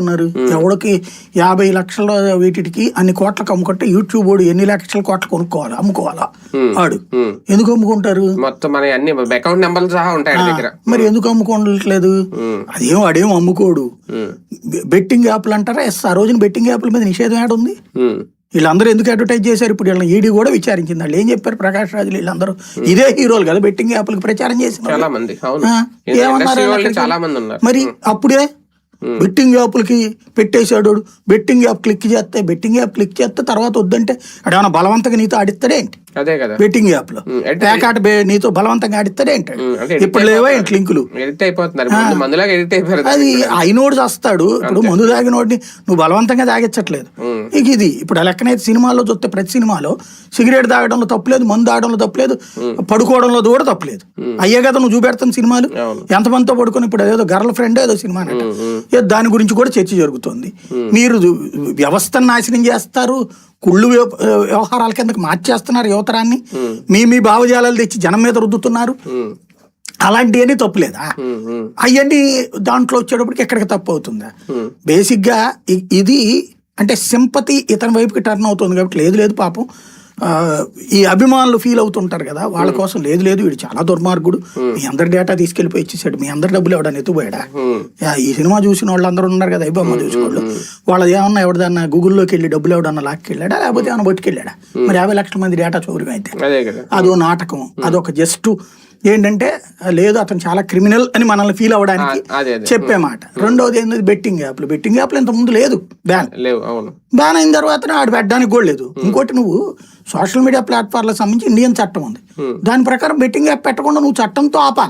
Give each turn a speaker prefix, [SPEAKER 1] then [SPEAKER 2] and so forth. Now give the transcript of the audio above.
[SPEAKER 1] ఉన్నారు ఎవడికి యాభై లక్షల వీటికి అన్ని కోట్లకు అమ్ముకుంటే యూట్యూబ్ వాడు ఎన్ని లక్షల కోట్లు కొనుక్కోవాలి? అమ్ముకోవాలా? వాడు. ఎందుకు అమ్ముకుంటారు?
[SPEAKER 2] మొత్తం అన్ని అకౌంట్ నెంబర్లు సహా ఉంటాయి దగ్గర.
[SPEAKER 1] మరి ఎందుకు అమ్ముకోవట్లేదు. అదేం వాడేం అమ్ముకోడు. బెట్టింగ్ యాప్లు అంటారా? ఎస్ ఆ రోజున బెట్టింగ్ యాప్ల మీద నిషేధం ఏడ ఉంది. వీళ్ళందరూ ఎందుకు అడ్వర్టైజ్ చేశారు? ఇప్పుడు వీళ్ళని ఈడీ కూడా విచారించింది. వాళ్ళు ఏం చెప్పారు? ప్రకాష్ రాజులు వీళ్ళందరూ ఇదే హీరోలు కదా బెట్టింగ్ యాప్లకు ప్రచారం చేసిన
[SPEAKER 2] చాలా. మంది.
[SPEAKER 1] ఏమన్నారు మరి అప్పుడే Hmm. బెట్టింగ్ యాప్లకి పెట్టేశాడు బెట్టింగ్ యాప్ క్లిక్ చేస్తే బెట్టింగ్ యాప్ క్లిక్ చేస్తే తర్వాత వద్దంటే అడేమన్నా బలవంతంగా నీతో ఆడిస్తాడేంటి?
[SPEAKER 2] అదే కదా.
[SPEAKER 1] బెట్టింగ్ యాప్లో. బే- నీతో బలవంతంగా
[SPEAKER 2] అంటే
[SPEAKER 1] ఇప్పుడు లేవా ఏంటి లింకులు?
[SPEAKER 2] ఎడిట్ అయిపోతున్నారు. ముందు మందులాగా ఎడిట్ అయిపోయారు
[SPEAKER 1] అది అయినోడు వస్తాడు ఇప్పుడు మందు తాగినోడిని నువ్వు బలవంతంగా తాగించట్లేదు. ఇక ఇది ఇప్పుడు లెక్కనైతే సినిమాలో చూస్తే ప్రతి సినిమాలో సిగరెట్ తాగడంలో తప్పులేదు మందు తాగడంలో తప్పులేదు పడుకోవడంలో కూడా తప్పులేదు. అయ్యే కదా నువ్వు చూపెడతాను సినిమాలు. ఎంతమందితో పడుకొని ఇప్పుడు ఏదో గర్ల్ ఫ్రెండ్ ఏదో సినిమా దాని గురించి కూడా చర్చ జరుగుతుంది. మీరు వ్యవస్థను నాశనం చేస్తారు. కుళ్ళు వ్యవ- వ్యవహారాల కిందకి మార్చేస్తున్నారు యువతరాన్ని మీ మీ భావజాలాలు తెచ్చి జనం మీద రుద్దుతున్నారు. అలాంటివన్నీ తప్పులేదా. అవన్నీ దాంట్లో వచ్చేటప్పటికి ఎక్కడికి తప్పు అవుతుందా. బేసిక్గా ఇ- ఇది అంటే సింపతి ఇతని వైపుకి టర్న్ అవుతుంది కాబట్టి లేదు లేదు పాపం ఈ అభిమానులు ఫీల్ అవుతుంటారు కదా వాళ్ళ కోసం లేదు లేదు వీడు చాలా దుర్మార్గుడు. మీ అందరి డేటా తీసుకెళ్ళిపోయి ఇచ్చేసాడు మీ అందరి డబ్బులు ఎవడన్నా ఎత్తుపోయాడా ఈ సినిమా చూసిన వాళ్ళందరూ ఉన్నారు కదా ఐబొమ్మ చూసిన వాళ్ళు వాళ్ళది ఏమన్నా ఎవడదన్నా గూగుల్లోకి వెళ్ళి డబ్బులు ఎవడన్నా లాక్కెళ్ళాడా లేకపోతే ఏమన్నా పట్టుకెళ్ళాడా మరి యాభై లక్షల మంది డేటా చౌర్యం అయితే
[SPEAKER 2] అదో
[SPEAKER 1] నాటకం అదొక జస్ట్ ఏంటంటే లేదు అతను చాలా క్రిమినల్ అని మనల్ని ఫీల్ అవ్వడానికి చెప్పే మాట రెండోది ఏంటంటే బెట్టింగ్ యాప్లు. బెట్టింగ్ యాప్లు ఇంత ముందు లేదు బ్యాన్ బ్యాన్ అయిన తర్వాత ఆడు పెట్టడానికి కూడా లేదు. ఇంకోటి నువ్వు సోషల్ మీడియా ప్లాట్ఫామ్లకు సంబంధించి ఇండియన్ చట్టం ఉంది. దాని ప్రకారం బెట్టింగ్ యాప్ పెట్టకుండా నువ్వు చట్టంతో ఆపాలి.